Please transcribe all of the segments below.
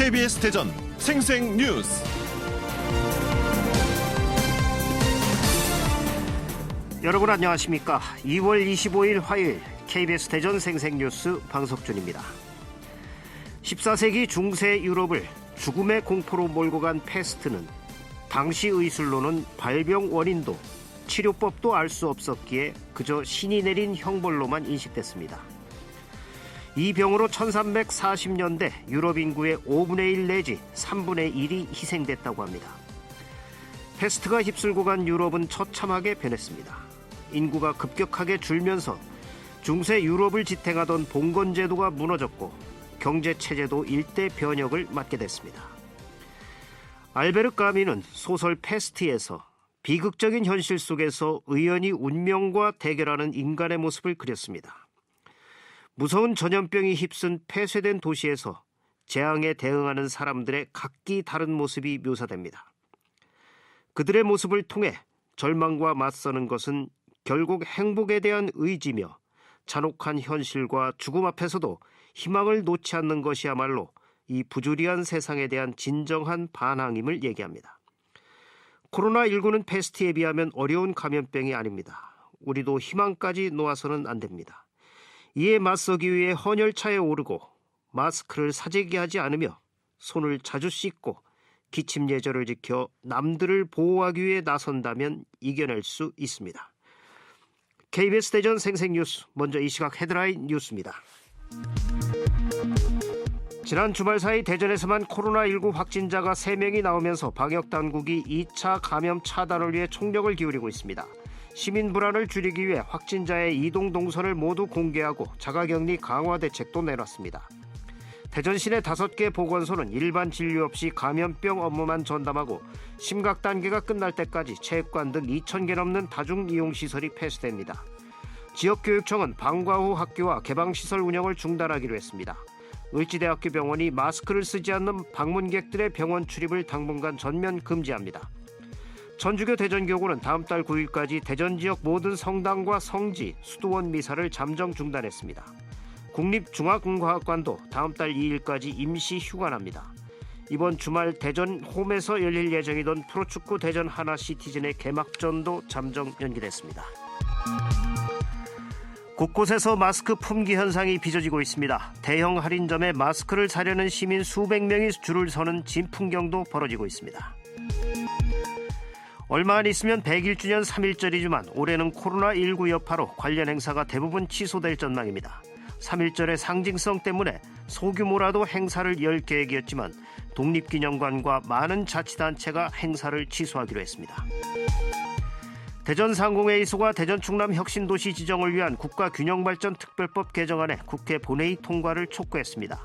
KBS 대전 생생 뉴스. 여러분 안녕하십니까? 2월 25일 화요일 KBS 대전 생생 뉴스 방석준입니다. 14세기 중세 유럽을 죽음의 공포로 몰고 간 패스트는 당시 의술로는 발병 원인도 치료법도 알 수 없었기에 그저 신이 내린 형벌로만 인식됐습니다. 이 병으로 1340년대 유럽 인구의 5분의 1 내지 3분의 1이 희생됐다고 합니다. 패스트가 휩쓸고 간 유럽은 처참하게 변했습니다. 인구가 급격하게 줄면서 중세 유럽을 지탱하던 봉건 제도가 무너졌고 경제 체제도 일대 변혁을 맞게 됐습니다. 알베르 까미는 소설 패스트에서 비극적인 현실 속에서 의연히 운명과 대결하는 인간의 모습을 그렸습니다. 무서운 전염병이 휩쓴 폐쇄된 도시에서 재앙에 대응하는 사람들의 각기 다른 모습이 묘사됩니다. 그들의 모습을 통해 절망과 맞서는 것은 결국 행복에 대한 의지며 잔혹한 현실과 죽음 앞에서도 희망을 놓지 않는 것이야말로 이 부조리한 세상에 대한 진정한 반항임을 얘기합니다. 코로나19는 패스트에 비하면 어려운 감염병이 아닙니다. 우리도 희망까지 놓아서는 안 됩니다. 이에 맞서기 위해 헌혈차에 오르고 마스크를 사재기 하지 않으며 손을 자주 씻고 기침 예절을 지켜 남들을 보호하기 위해 나선다면 이겨낼 수 있습니다. KBS 대전 생생뉴스 먼저 이 시각 헤드라인 뉴스입니다. 지난 주말 사이 대전에서만 코로나19 확진자가 3명이 나오면서 방역당국이 2차 감염 차단을 위해 총력을 기울이고 있습니다. 시민 불안을 줄이기 위해 확진자의 이동 동선을 모두 공개하고 자가격리 강화 대책도 내놨습니다. 대전 시내 5개 보건소는 일반 진료 없이 감염병 업무만 전담하고 심각 단계가 끝날 때까지 체육관 등 2,000개 넘는 다중 이용 시설이 폐쇄됩니다. 지역교육청은 방과 후 학교와 개방시설 운영을 중단하기로 했습니다. 을지대학교 병원이 마스크를 쓰지 않는 방문객들의 병원 출입을 당분간 전면 금지합니다. 전주교 대전교구는 다음 달 9일까지 대전 지역 모든 성당과 성지, 수도원 미사를 잠정 중단했습니다. 국립중앙과학관도 다음 달 2일까지 임시 휴관합니다. 이번 주말 대전 홈에서 열릴 예정이던 프로축구 대전 하나 시티즌의 개막전도 잠정 연기됐습니다. 곳곳에서 마스크 품귀 현상이 빚어지고 있습니다. 대형 할인점에 마스크를 사려는 시민 수백 명이 줄을 서는 진풍경도 벌어지고 있습니다. 얼마 안 있으면 101주년 3.1절이지만 올해는 코로나19 여파로 관련 행사가 대부분 취소될 전망입니다. 3.1절의 상징성 때문에 소규모라도 행사를 열 계획이었지만 독립기념관과 많은 자치단체가 행사를 취소하기로 했습니다. 대전 상공회의소가 대전 충남 혁신도시 지정을 위한 국가균형발전특별법 개정안에 국회 본회의 통과를 촉구했습니다.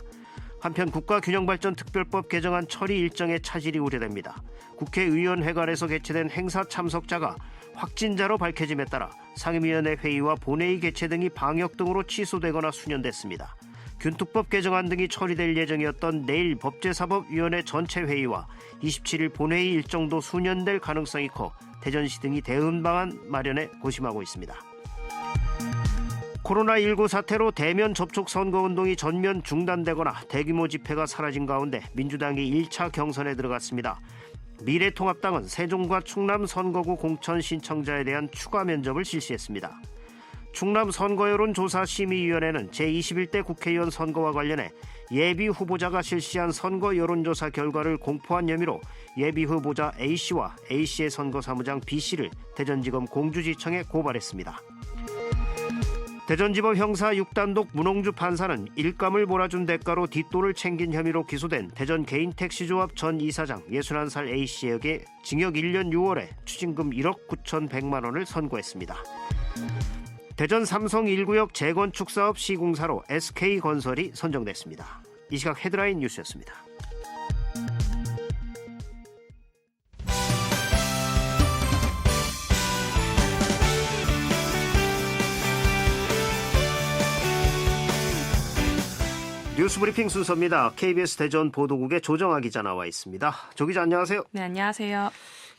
한편 국가균형발전특별법 개정안 처리 일정의 차질이 우려됩니다. 국회의원회관에서 개최된 행사 참석자가 확진자로 밝혀짐에 따라 상임위원회 회의와 본회의 개최 등이 방역 등으로 취소되거나 수년됐습니다. 균특법 개정안 등이 처리될 예정이었던 내일 법제사법위원회 전체 회의와 27일 본회의 일정도 수년될 가능성이 커 대전시 등이 대응 방안 마련에 고심하고 있습니다. 코로나19 사태로 대면 접촉 선거 운동이 전면 중단되거나 대규모 집회가 사라진 가운데 민주당이 1차 경선에 들어갔습니다. 미래통합당은 세종과 충남 선거구 공천 신청자에 대한 추가 면접을 실시했습니다. 충남 선거여론조사심의위원회는 제21대 국회의원 선거와 관련해 예비 후보자가 실시한 선거 여론조사 결과를 공포한 혐의로 예비 후보자 A씨와 A씨의 선거사무장 B씨를 대전지검 공주지청에 고발했습니다. 대전지법 형사 6단독 문홍주 판사는 일감을 몰아준 대가로 뒷돈을 챙긴 혐의로 기소된 대전 개인 택시조합 전 이사장 61살 A씨에게 징역 1년 6월에 추징금 1억 9천100만 원을 선고했습니다. 대전 삼성 1구역 재건축 사업 시공사로 SK건설이 선정됐습니다. 이 시각 헤드라인 뉴스였습니다. 뉴스 브리핑 순서입니다. KBS 대전 보도국의 조정아 기자 나와 있습니다. 조 기자 안녕하세요. 네, 안녕하세요.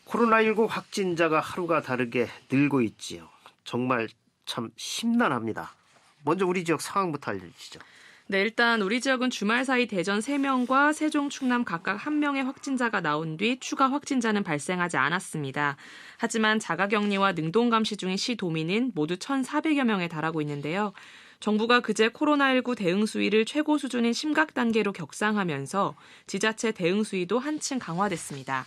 코로나19 확진자가 하루가 다르게 늘고 있지요. 정말 참 심란합니다. 먼저 우리 지역 상황부터 알려주시죠. 네, 일단 우리 지역은 주말 사이 대전 3명과 세종, 충남 각각 1명의 확진자가 나온 뒤 추가 확진자는 발생하지 않았습니다. 하지만 자가격리와 능동감시 중인 시도민은 모두 1,400여 명에 달하고 있는데요. 정부가 그제 코로나19 대응 수위를 최고 수준인 심각 단계로 격상하면서 지자체 대응 수위도 한층 강화됐습니다.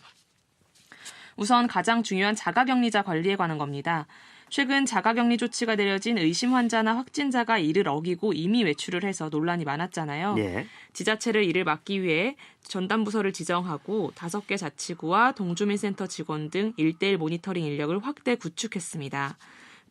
우선 가장 중요한 자가격리자 관리에 관한 겁니다. 최근 자가격리 조치가 내려진 의심 환자나 확진자가 이를 어기고 이미 외출을 해서 논란이 많았잖아요. 네. 지자체를 이를 막기 위해 전담 부서를 지정하고 다섯 개 자치구와 동주민센터 직원 등 1대1 모니터링 인력을 확대 구축했습니다.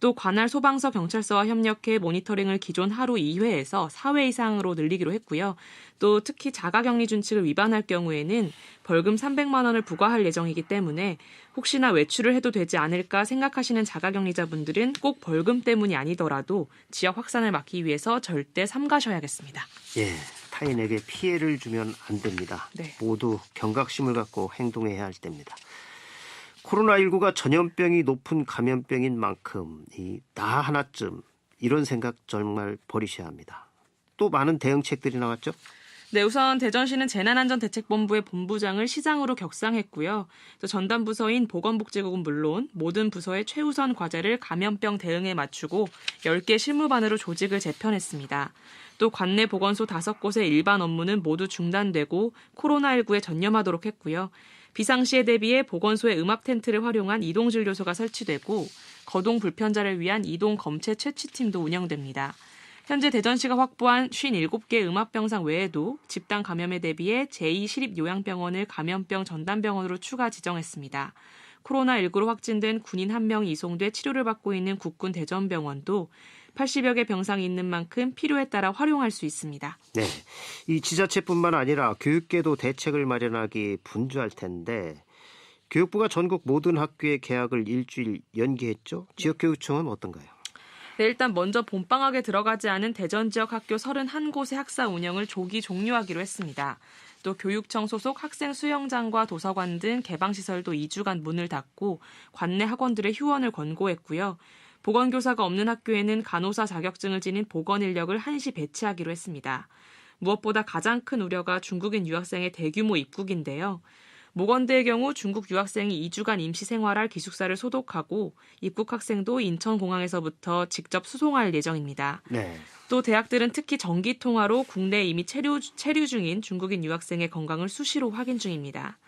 또 관할 소방서 경찰서와 협력해 모니터링을 기존 하루 2회에서 4회 이상으로 늘리기로 했고요. 또 특히 자가격리 준칙을 위반할 경우에는 벌금 300만 원을 부과할 예정이기 때문에 혹시나 외출을 해도 되지 않을까 생각하시는 자가격리자분들은 꼭 벌금 때문이 아니더라도 지역 확산을 막기 위해서 절대 삼가셔야겠습니다. 예. 타인에게 피해를 주면 안 됩니다. 네. 모두 경각심을 갖고 행동해야 할 때입니다. 코로나19가 전염병이 높은 감염병인 만큼 이 나 하나쯤 이런 생각 정말 버리셔야 합니다. 또 많은 대응책들이 나왔죠? 네, 우선 대전시는 재난안전대책본부의 본부장을 시장으로 격상했고요. 또 전담 부서인 보건복지국은 물론 모든 부서의 최우선 과제를 감염병 대응에 맞추고 10개 실무반으로 조직을 재편했습니다. 또 관내 보건소 5곳의 일반 업무는 모두 중단되고 코로나19에 전념하도록 했고요. 비상시에 대비해 보건소의 음압 텐트를 활용한 이동 진료소가 설치되고 거동 불편자를 위한 이동 검체 채취팀도 운영됩니다. 현재 대전시가 확보한 57개 음압병상 외에도 집단 감염에 대비해 제2시립요양병원을 감염병 전담병원으로 추가 지정했습니다. 코로나19로 확진된 군인 1명이 이송돼 치료를 받고 있는 국군 대전병원도 80여 개 병상이 있는 만큼 필요에 따라 활용할 수 있습니다. 네. 이 지자체뿐만 아니라 교육계도 대책을 마련하기 분주할 텐데 교육부가 전국 모든 학교의 개학을 일주일 연기했죠. 지역교육청은 어떤가요? 네, 일단 먼저 봄방학에 들어가지 않은 대전 지역 학교 31곳의 학사 운영을 조기 종료하기로 했습니다. 또 교육청 소속 학생 수영장과 도서관 등 개방시설도 2주간 문을 닫고 관내 학원들의 휴원을 권고했고요. 보건교사가 없는 학교에는 간호사 자격증을 지닌 보건 인력을 한시 배치하기로 했습니다. 무엇보다 가장 큰 우려가 중국인 유학생의 대규모 입국인데요. 모건대의 경우 중국 유학생이 2주간 임시 생활할 기숙사를 소독하고 입국 학생도 인천공항에서부터 직접 수송할 예정입니다. 네. 또 대학들은 특히 전기 통화로 국내에 이미 체류, 체류 중인 중국인 유학생의 건강을 수시로 확인 중입니다.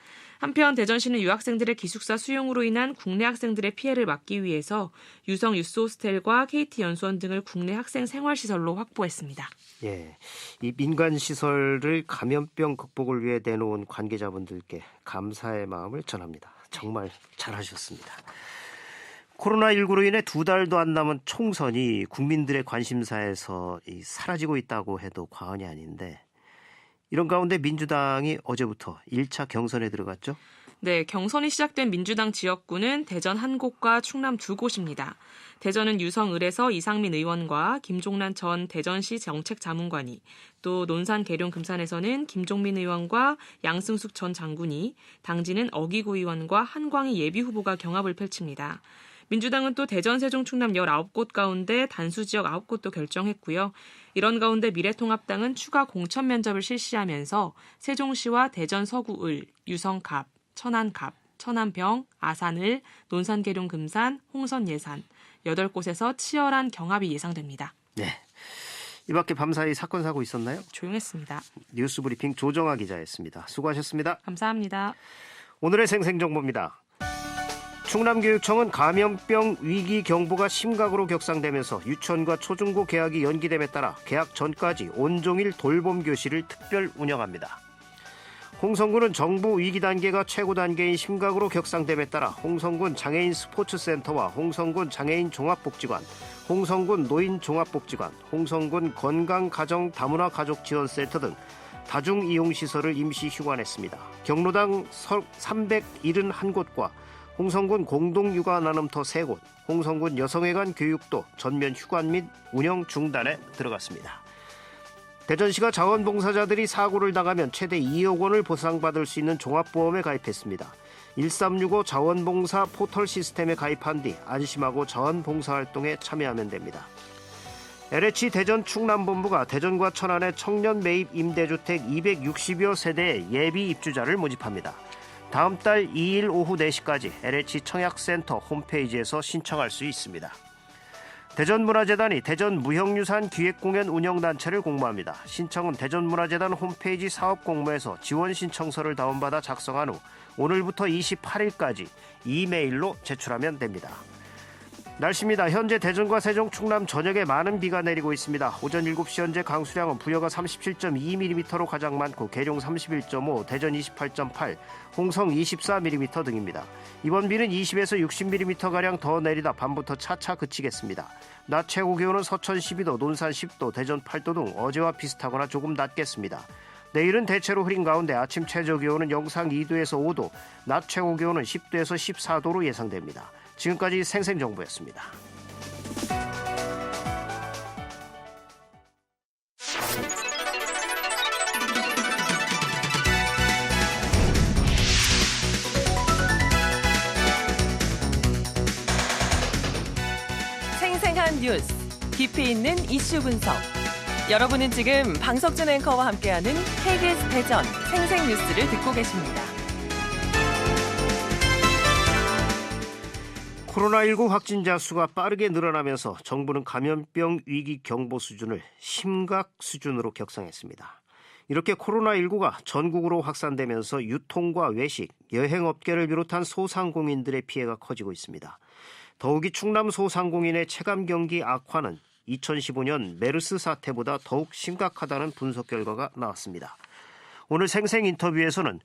한편 대전시는 유학생들의 기숙사 수용으로 인한 국내 학생들의 피해를 막기 위해서 유성 유스 호스텔과 KT 연수원 등을 국내 학생 생활시설로 확보했습니다. 예. 이 민간 시설을 감염병 극복을 위해 내놓은 관계자분들께 감사의 마음을 전합니다. 정말 잘하셨습니다. 코로나19로 인해 두 달도 안 남은 총선이 국민들의 관심사에서 이 사라지고 있다고 해도 과언이 아닌데 이런 가운데 민주당이 어제부터 1차 경선에 들어갔죠. 네, 경선이 시작된 민주당 지역구는 대전 한 곳과 충남 두 곳입니다. 대전은 유성을에서 이상민 의원과 김종란 전 대전시 정책자문관이, 또 논산 계룡 금산에서는 김종민 의원과 양승숙 전 장군이, 당지는 어기구 의원과 한광희 예비 후보가 경합을 펼칩니다. 민주당은 또 대전, 세종, 충남 19곳 가운데 단수 지역 9곳도 결정했고요. 이런 가운데 미래통합당은 추가 공천 면접을 실시하면서 세종시와 대전 서구을, 유성갑, 천안갑, 천안병, 아산을, 논산계룡 금산, 홍선 예산 8곳에서 치열한 경합이 예상됩니다. 네. 이 밖에 밤사이 사건 사고 있었나요? 조용했습니다. 뉴스 브리핑 조정아 기자였습니다. 수고하셨습니다. 감사합니다. 오늘의 생생정보입니다. 충남교육청은 감염병 위기 경보가 심각으로 격상되면서 유치원과 초중고 개학이 연기됨에 따라 개학 전까지 온종일 돌봄 교실을 특별 운영합니다. 홍성군은 정부 위기 단계가 최고 단계인 심각으로 격상됨에 따라 홍성군 장애인 스포츠센터와 홍성군 장애인 종합복지관, 홍성군 노인 종합복지관, 홍성군 건강가정 다문화 가족 지원센터 등 다중 이용 시설을 임시 휴관했습니다. 경로당 371곳과 홍성군 공동육아 나눔터 3곳, 홍성군 여성회관 교육도 전면 휴관 및 운영 중단에 들어갔습니다. 대전시가 자원봉사자들이 사고를 당하면 최대 2억 원을 보상받을 수 있는 종합보험에 가입했습니다. 1365 자원봉사 포털 시스템에 가입한 뒤 안심하고 자원봉사 활동에 참여하면 됩니다. LH 대전 충남본부가 대전과 천안의 청년 매입 임대주택 260여 세대의 예비 입주자를 모집합니다. 다음 달 2일 오후 4시까지 LH 청약센터 홈페이지에서 신청할 수 있습니다. 대전문화재단이 대전 무형유산 기획공연 운영단체를 공모합니다. 신청은 대전문화재단 홈페이지 사업 공모에서 지원 신청서를 다운받아 작성한 후 오늘부터 28일까지 이메일로 제출하면 됩니다. 날씨입니다. 현재 대전과 세종, 충남 전역에 많은 비가 내리고 있습니다. 오전 7시 현재 강수량은 부여가 37.2mm로 가장 많고 계룡 31.5, 대전 28.8, 홍성 24mm 등입니다. 이번 비는 20에서 60mm 가량 더 내리다 밤부터 차차 그치겠습니다. 낮 최고 기온은 서천 12도, 논산 10도, 대전 8도 등 어제와 비슷하거나 조금 낮겠습니다. 내일은 대체로 흐린 가운데 아침 최저 기온은 영상 2도에서 5도, 낮 최고 기온은 10도에서 14도로 예상됩니다. 지금까지 생생정보였습니다. 생생한 뉴스, 깊이 있는 이슈 분석. 여러분은 지금 방석준 앵커와 함께하는 KBS 대전 생생 뉴스를 듣고 계십니다. 코로나19 확진자 수가 빠르게 늘어나면서 정부는 감염병 위기 경보 수준을 심각 수준으로 격상했습니다. 이렇게 코로나19가 전국으로 확산되면서 유통과 외식, 여행업계를 비롯한 소상공인들의 피해가 커지고 있습니다. 더욱이 충남 소상공인의 체감 경기 악화는 2015년 메르스 사태보다 더욱 심각하다는 분석 결과가 나왔습니다. 오늘 생생 인터뷰에서는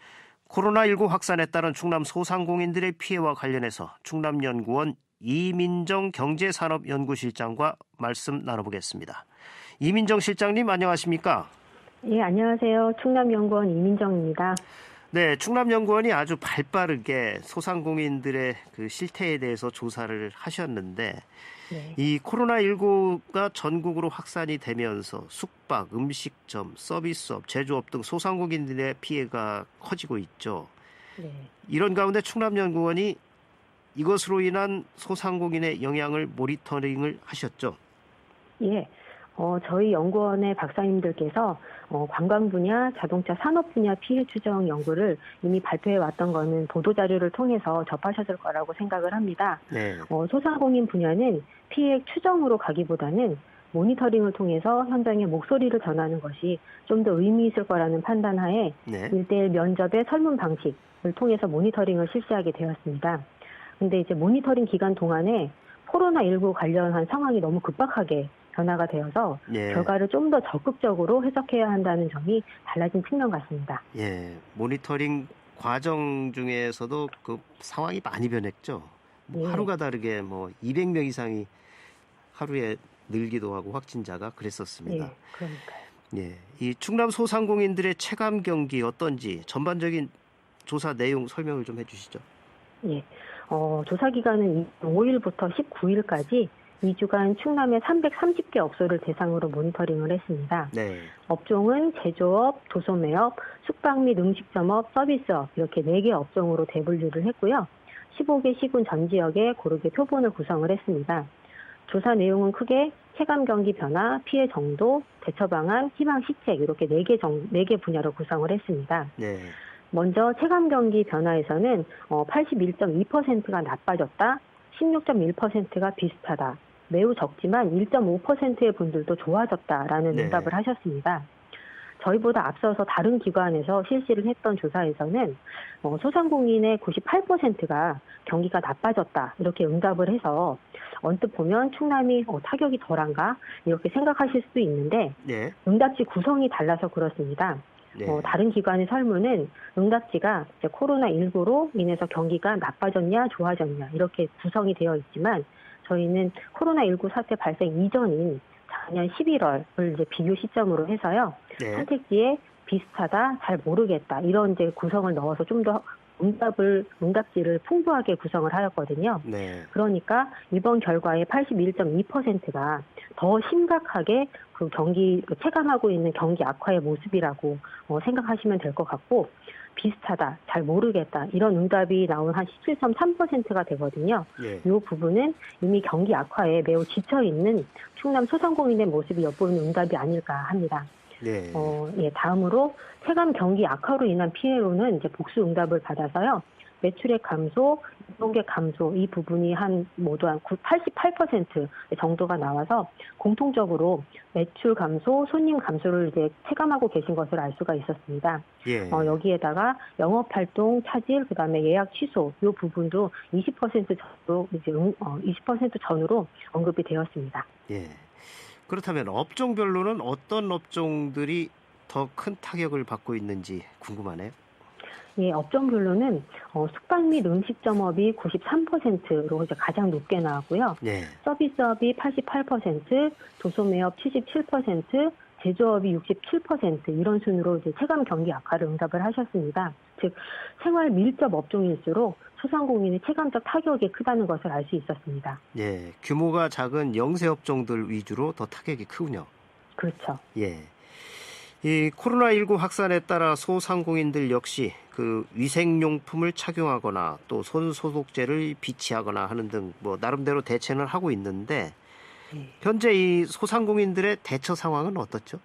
코로나19 확산에 따른 충남 소상공인들의 피해와 관련해서 충남연구원 이민정 경제산업연구실장과 말씀 나눠보겠습니다. 이민정 실장님 안녕하십니까? 예, 안녕하세요. 충남연구원 이민정입니다. 네, 충남연구원이 아주 발빠르게 소상공인들의 그 실태에 대해서 조사를 하셨는데 네. 이 코로나19가 전국으로 확산이 되면서 숙박, 음식점, 서비스업, 제조업 등 소상공인들의 피해가 커지고 있죠. 네. 이런 가운데 충남연구원이 이것으로 인한 소상공인의 영향을 모니터링을 하셨죠. 예. 어, 저희 연구원의 박사님들께서 어, 관광 분야, 자동차 산업 분야 피해 추정 연구를 이미 발표해 왔던 거는 보도 자료를 통해서 접하셨을 거라고 생각을 합니다. 네. 어, 소상공인 분야는 피해 추정으로 가기보다는 모니터링을 통해서 현장의 목소리를 전하는 것이 좀 더 의미 있을 거라는 판단하에 네. 일대일 면접의 설문 방식을 통해서 모니터링을 실시하게 되었습니다. 근데 이제 모니터링 기간 동안에 코로나19 관련한 상황이 너무 급박하게 변화가 되어서 예. 결과를 좀 더 적극적으로 해석해야 한다는 점이 달라진 측면 같습니다. 예. 모니터링 과정 중에서도 그 상황이 많이 변했죠. 뭐 예. 하루가 다르게 뭐 200명 이상이 하루에 늘기도 하고 확진자가 예, 그랬었습니다. 그러니까요. 예. 이 충남 소상공인들의 체감 경기 어떤지 전반적인 조사 내용 설명을 좀 해주시죠. 예. 어, 조사 기간은 5일부터 19일까지 2주간 충남의 330개 업소를 대상으로 모니터링을 했습니다. 네. 업종은 제조업, 도소매업, 숙박 및 음식점업, 서비스업 이렇게 4개 업종으로 대분류를 했고요. 15개 시군 전 지역에 고르게 표본을 구성을 했습니다. 조사 내용은 크게 체감 경기 변화, 피해 정도, 대처 방안, 희망 시책 이렇게 4개 정, 4개 분야로 구성을 했습니다. 네. 먼저 체감 경기 변화에서는 어, 81.2%가 나빠졌다, 16.1%가 비슷하다, 매우 적지만 1.5%의 분들도 좋아졌다라는 네. 응답을 하셨습니다. 저희보다 앞서서 다른 기관에서 실시를 했던 조사에서는 어, 소상공인의 98%가 경기가 나빠졌다 이렇게 응답을 해서 언뜻 보면 충남이 어, 타격이 덜한가 이렇게 생각하실 수도 있는데 네. 응답지 구성이 달라서 그렇습니다. 네. 어, 다른 기관의 설문은 응답지가 이제 코로나19로 인해서 경기가 나빠졌냐 좋아졌냐 이렇게 구성이 되어 있지만 저희는 코로나19 사태 발생 이전인 작년 11월을 이제 비교 시점으로 해서요. 네. 선택지에 비슷하다, 잘 모르겠다 이런 이제 구성을 넣어서 좀더 응답을 응답지를 풍부하게 구성을 하였거든요. 네. 그러니까 이번 결과의 81.2%가 더 심각하게 그 경기 그 체감하고 있는 경기 악화의 모습이라고 어, 생각하시면 될 것 같고 비슷하다, 잘 모르겠다 이런 응답이 나온 한 17.3%가 되거든요. 예. 이 부분은 이미 경기 악화에 매우 지쳐 있는 충남 소상공인의 모습이 엿보이는 응답이 아닐까 합니다. 네. 어, 예, 다음으로 체감 경기 악화로 인한 피해로는 이제 복수 응답을 받아서요. 매출액 감소, 이동객 감소 이 부분이 한 모두 한 88% 정도가 나와서 공통적으로 매출 감소, 손님 감소를 이제 체감하고 계신 것을 알 수가 있었습니다. 예. 어, 여기에다가 영업 활동 차질, 그다음에 예약 취소 이 부분도 20% 전으로 이제 응- 어, 20% 전으로 언급이 되었습니다. 예. 그렇다면 업종별로는 어떤 업종들이 더 큰 타격을 받고 있는지 궁금하네요. 예, 업종별로는 어, 숙박 및 음식점업이 93%로 이제 가장 높게 나왔고요. 네. 서비스업이 88%, 도소매업 77%, 제조업이 67% 이런 순으로 이제 체감 경기 악화를 응답을 하셨습니다. 즉 생활 밀접 업종일수록 소상공인의 체감적 타격이 크다는 것을 알 수 있었습니다. 예. 규모가 작은 영세 업종들 위주로 더 타격이 크군요. 그렇죠. 예. 이 코로나19 확산에 따라 소상공인들 역시 그 위생용품을 착용하거나 또 손소독제를 비치하거나 하는 등 뭐 나름대로 대처는 하고 있는데 예. 현재 이 소상공인들의 대처 상황은 어떻죠?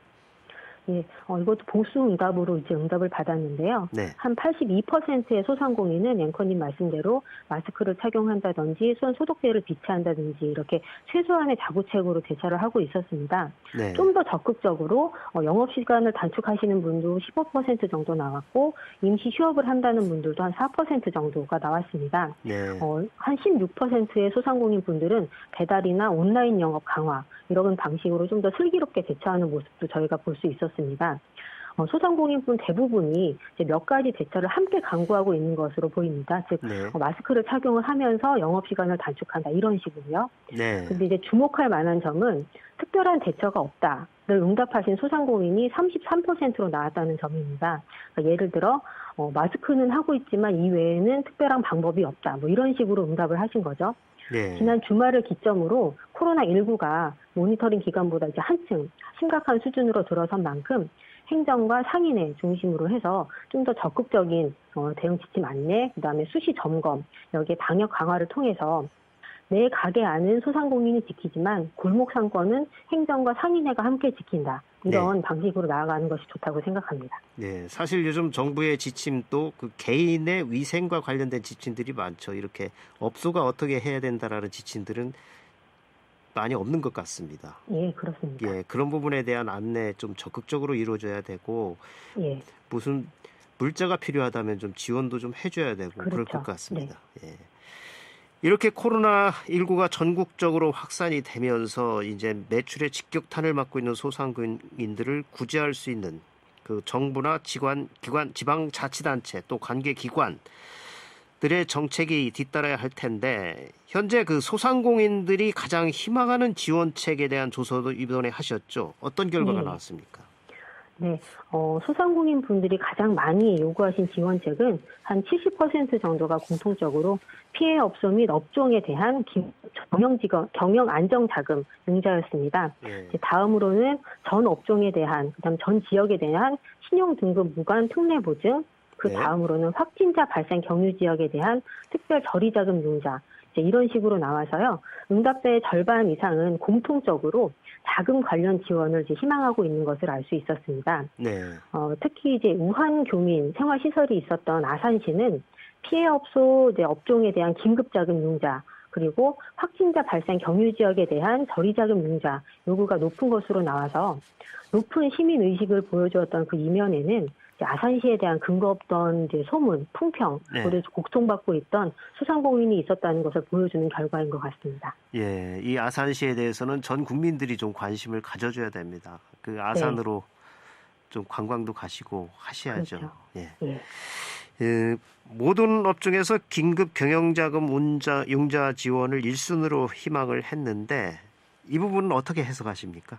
예, 어, 이것도 보수 응답으로 이제 응답을 받았는데요. 네. 한 82%의 소상공인은 앵커님 말씀대로 마스크를 착용한다든지 손 소독제를 비치한다든지 이렇게 최소한의 자구책으로 대처를 하고 있었습니다. 네. 좀더 적극적으로 어, 영업 시간을 단축하시는 분도 15% 정도 나왔고 임시 휴업을 한다는 분들도 한 4% 정도가 나왔습니다. 네. 어, 한 16%의 소상공인 분들은 배달이나 온라인 영업 강화 이런 방식으로 좀 더 슬기롭게 대처하는 모습도 저희가 볼 수 있었습니다. 어, 소상공인분 대부분이 몇 가지 대처를 함께 강구하고 있는 것으로 보입니다. 즉 네. 어, 마스크를 착용을 하면서 영업 시간을 단축한다 이런 식으로요. 네. 근데 이제 주목할 만한 점은 특별한 대처가 없다 를 응답하신 소상공인이 33%로 나왔다는 점입니다. 그러니까 예를 들어 어, 마스크는 하고 있지만 이외에는 특별한 방법이 없다. 뭐 이런 식으로 응답을 하신 거죠. 네. 지난 주말을 기점으로 코로나19가 모니터링 기간보다 이제 한층 심각한 수준으로 들어선 만큼 행정과 상인회 중심으로 해서 좀 더 적극적인 어, 대응 지침 안내, 그다음에 수시 점검, 여기에 방역 강화를 통해서 내 가게 안은 소상공인이 지키지만 골목 상권은 행정과 상인회가 함께 지킨다. 이런 방식으로 나아가는 것이 좋다고 생각합니다. 네, 사실 요즘 정부의 지침도 그 개인의 위생과 관련된 지침들이 많죠. 이렇게 업소가 어떻게 해야 된다라는 지침들은 많이 없는 것 같습니다. 예, 그렇습니다. 예, 그런 부분에 대한 안내 좀 적극적으로 이루어져야 되고 예, 무슨 물자가 필요하다면 좀 지원도 좀 해줘야 되고 그럴 그렇죠. 것 같습니다. 예. 이렇게 코로나 19가 전국적으로 확산이 되면서 이제 매출에 직격탄을 맞고 있는 소상공인들을 구제할 수 있는 그 정부나 기관, 기관, 지방자치단체 또 관계 기관들의 정책이 뒤따라야 할 텐데 현재 그 소상공인들이 가장 희망하는 지원책에 대한 조사도 이번에 하셨죠. 어떤 결과가 네. 나왔습니까? 네, 어, 소상공인 분들이 가장 많이 요구하신 지원책은 한 70% 정도가 공통적으로 피해 업소 및 업종에 대한 기- 경영 지원, 경영 안정 자금 융자였습니다. 예. 이제 다음으로는 전 업종에 대한, 그다음 전 지역에 대한 신용 등급 무관 특례 보증, 그 네. 다음으로는 확진자 발생 경유 지역에 대한 특별 저리 자금 융자, 이제 이런 식으로 나와서요. 응답자의 절반 이상은 공통적으로 자금 관련 지원을 희망하고 있는 것을 알 수 있었습니다. 네. 어, 특히 이제 우한 교민 생활 시설이 있었던 아산시는 피해 업소 업종에 대한 긴급 자금 융자 그리고 확진자 발생 경유 지역에 대한 저리 자금 융자 요구가 높은 것으로 나와서 높은 시민 의식을 보여주었던 그 이면에는 아산시에 대한 근거 없던 소문, 풍평, 네. 그를 곡송받고 있던 소상공인이 있었다는 것을 보여주는 결과인 것 같습니다. 예, 이 아산시에 대해서는 전 국민들이 좀 관심을 가져줘야 됩니다. 그 아산으로 좀 관광도 가시고 하셔야죠. 그렇죠. 예. 예. 예, 모든 업종에서 긴급 경영자금 운자, 융자 지원을 일순으로 희망을 했는데 이 부분은 어떻게 해석하십니까?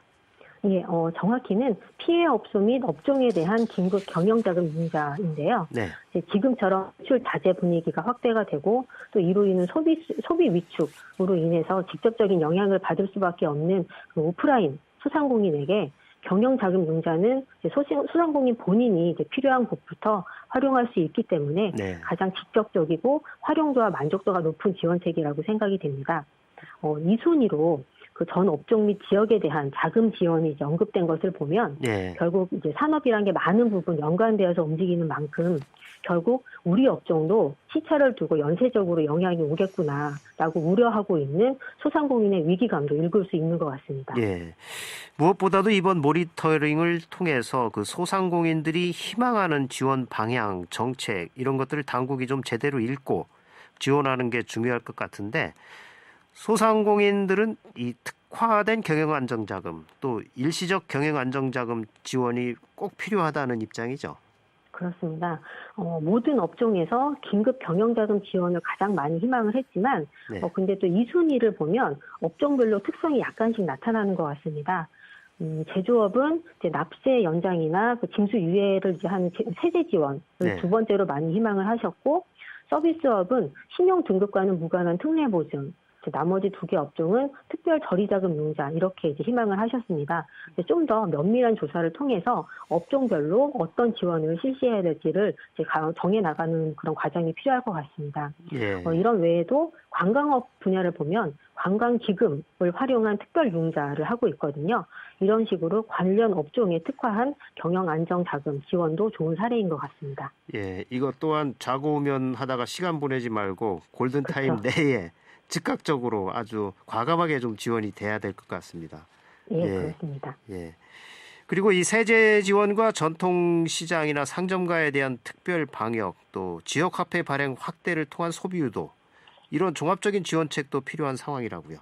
예, 어, 정확히는 피해 업소 및 업종에 대한 긴급 경영자금 융자인데요. 네. 지금처럼 수출 자재 분위기가 확대가 되고 또 이로 인한 소비 수- 소비 위축으로 인해서 직접적인 영향을 받을 수밖에 없는 그 오프라인 소상공인에게 경영 자금 융자는 소상공인 본인이 필요한 곳부터 활용할 수 있기 때문에 네. 가장 직접적이고 활용도와 만족도가 높은 지원책이라고 생각이 됩니다. 어, 이 순위로 그 전 업종 및 지역에 대한 자금 지원이 이제 언급된 것을 보면 네. 결국 이제 산업이란 게 많은 부분 연관되어서 움직이는 만큼 결국 우리 업종도 시차를 두고 연쇄적으로 영향이 오겠구나라고 우려하고 있는 소상공인의 위기감도 읽을 수 있는 것 같습니다. 예. 무엇보다도 이번 모니터링을 통해서 그 소상공인들이 희망하는 지원 방향, 정책 이런 것들을 당국이 좀 제대로 읽고 지원하는 게 중요할 것 같은데 소상공인들은 이 특화된 경영 안정 자금 또 일시적 경영 안정 자금 지원이 꼭 필요하다는 입장이죠. 그렇습니다. 어, 모든 업종에서 긴급 경영자금 지원을 가장 많이 희망을 했지만, 네. 어, 근데 또 이 순위를 보면 업종별로 특성이 약간씩 나타나는 것 같습니다. 음, 제조업은 이제 납세 연장이나 그 징수 유예를 이제 하는 제- 세제 지원을 네. 두 번째로 많이 희망을 하셨고, 서비스업은 신용 등급과는 무관한 특례 보증, 나머지 두 개 업종은 특별 저리자금 융자 이렇게 이제 희망을 하셨습니다. 좀 더 면밀한 조사를 통해서 업종별로 어떤 지원을 실시해야 될지를 정해 나가는 그런 과정이 필요할 것 같습니다. 예. 어, 이런 외에도 관광업 분야를 보면 관광 기금을 활용한 특별 융자를 하고 있거든요. 이런 식으로 관련 업종에 특화한 경영 안정 자금 지원도 좋은 사례인 것 같습니다. 예. 이것 또한 자고 오면 하다가 시간 보내지 말고 골든 타임 그렇죠. 내에 즉각적으로 아주 과감하게 좀 지원이 돼야 될 것 같습니다. 예, 예. 그렇습니다. 예. 그리고 이 세제 지원과 전통 시장이나 상점가에 대한 특별 방역 또 지역 화폐 발행 확대를 통한 소비 유도 이런 종합적인 지원책도 필요한 상황이라고요.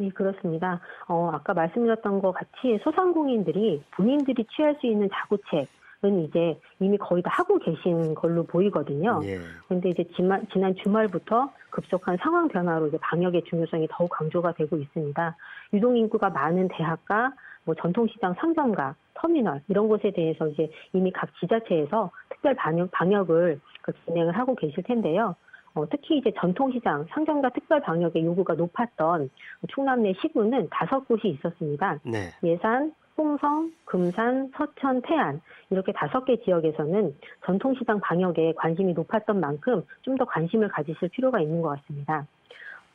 예, 그렇습니다. 어, 아까 말씀드렸던 것 같이 소상공인들이 본인들이 취할 수 있는 자구책은 이제 이미 거의 다 하고 계신 걸로 보이거든요. 예. 근데 이제 지난, 지난 주말부터 급속한 상황 변화로 이제 방역의 중요성이 더욱 강조가 되고 있습니다. 유동 인구가 많은 대학가, 뭐 전통시장 상점가, 터미널 이런 곳에 대해서 이제 이미 각 지자체에서 특별 방역, 방역을 그 진행을 하고 계실 텐데요. 어, 특히 이제 전통시장, 상점가 특별 방역의 요구가 높았던 충남 내 시군은 다섯 곳이 있었습니다. 네. 예산, 홍성, 금산, 서천, 태안 이렇게 다섯 개 지역에서는 전통시장 방역에 관심이 높았던 만큼 좀 더 관심을 가지실 필요가 있는 것 같습니다.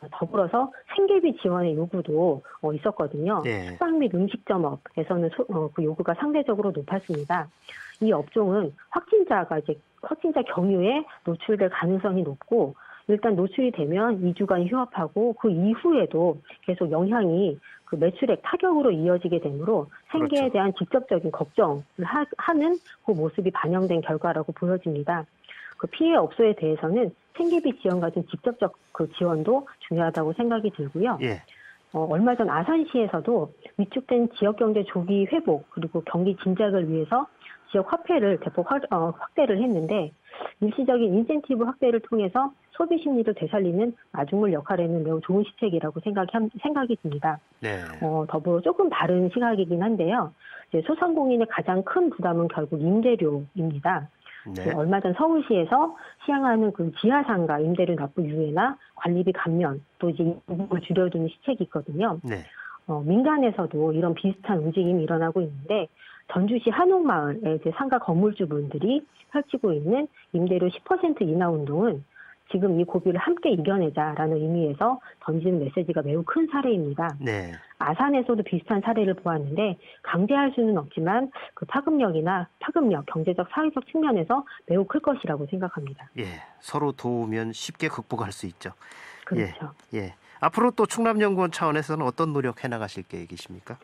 어, 더불어서 생계비 지원의 요구도 어, 있었거든요. 네. 식당 및 음식점업에서는 소- 어, 그 요구가 상대적으로 높았습니다. 이 업종은 확진자가 이제 확진자 경유에 노출될 가능성이 높고 일단 노출이 되면 2주간 휴업하고 그 이후에도 계속 영향이 그 매출액 타격으로 이어지게 되므로 생계에 그렇죠. 대한 직접적인 걱정을 하, 하는 그 모습이 반영된 결과라고 보여집니다. 그 피해 업소에 대해서는 생계비 지원과 좀 직접적 그 지원도 중요하다고 생각이 들고요. 예. 어, 얼마 전 아산시에서도 위축된 지역 경제 조기 회복 그리고 경기 진작을 위해서 지역 화폐를 대폭 확, 어, 확대를 했는데 일시적인 인센티브 확대를 통해서 소비 심리를 되살리는 마중물 역할에는 매우 좋은 시책이라고 생각이, 함- 생각이 듭니다. 네. 어, 더불어 조금 다른 시각이긴 한데요. 이제 소상공인의 가장 큰 부담은 결국 임대료입니다. 네. 얼마 전 서울시에서 시행하는 그 지하상가 임대료 납부 유예나 관리비 감면 또 이제 이 부분을 줄여두는 시책이 있거든요. 네. 어, 민간에서도 이런 비슷한 움직임이 일어나고 있는데 전주시 한옥마을의 이제 상가 건물주분들이 펼치고 있는 임대료 10% 인하 운동은 지금 이 고비를 함께 이겨내자라는 의미에서 던지는 메시지가 매우 큰 사례입니다. 네. 아산에서도 비슷한 사례를 보았는데 강제할 수는 없지만 그 파급력이나 파급력, 경제적, 사회적 측면에서 매우 클 것이라고 생각합니다. 예. 서로 도우면 쉽게 극복할 수 있죠. 그렇죠. 예. 앞으로 또 충남연구원 차원에서는 어떤 노력 해 나가실 계획이십니까?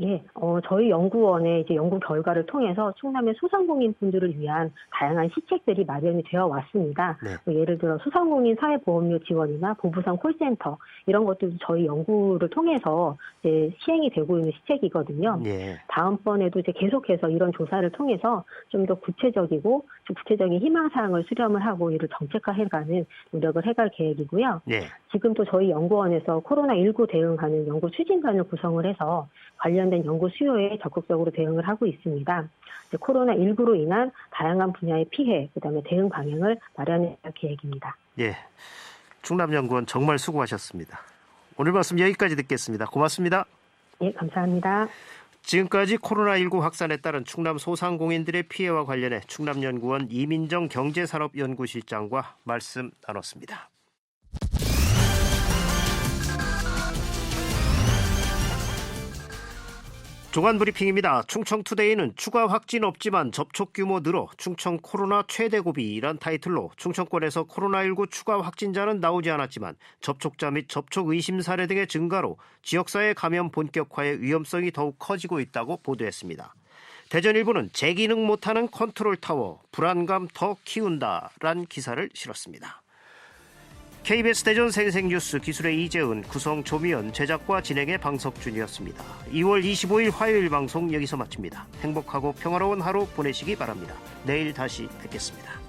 예, 어, 저희 연구원의 이제 연구 결과를 통해서 충남의 소상공인 분들을 위한 다양한 시책들이 마련이 되어 왔습니다. 네. 뭐 예를 들어 소상공인 사회보험료 지원이나 보부상 콜센터 이런 것들도 저희 연구를 통해서 이제 시행이 되고 있는 시책이거든요. 예. 다음번에도 이제 계속해서 이런 조사를 통해서 좀 더 구체적이고 좀 구체적인 희망 사항을 수렴을 하고 이를 정책화해가는 노력을 해갈 계획이고요. 예. 지금 또 저희 연구원에서 코로나19 대응하는 연구 추진단을 구성을 해서 관련 관련된 연구 수요에 적극적으로 대응을 하고 있습니다. 이제 코로나 19로 인한 다양한 분야의 피해, 그다음에 대응 방향을 마련할 계획입니다. 예, 충남연구원 정말 수고하셨습니다. 오늘 말씀 여기까지 듣겠습니다. 고맙습니다. 예, 감사합니다. 지금까지 코로나19 확산에 따른 충남 소상공인들의 피해와 관련해 충남연구원 이민정 경제산업연구실장과 말씀 나눴습니다. 조간 브리핑입니다. 충청투데이는 추가 확진 없지만 접촉 규모 늘어 충청 코로나 최대 고비란 타이틀로 충청권에서 코로나19 추가 확진자는 나오지 않았지만 접촉자 및 접촉 의심 사례 등의 증가로 지역사회 감염 본격화의 위험성이 더욱 커지고 있다고 보도했습니다. 대전일보는 재기능 못하는 컨트롤 타워 불안감 더 키운다란 기사를 실었습니다. KBS 대전 생생뉴스 기술의 이재은, 구성 조미연, 제작과 진행의 방석준이었습니다. 2월 25일 화요일 방송 여기서 마칩니다. 행복하고 평화로운 하루 보내시기 바랍니다. 내일 다시 뵙겠습니다.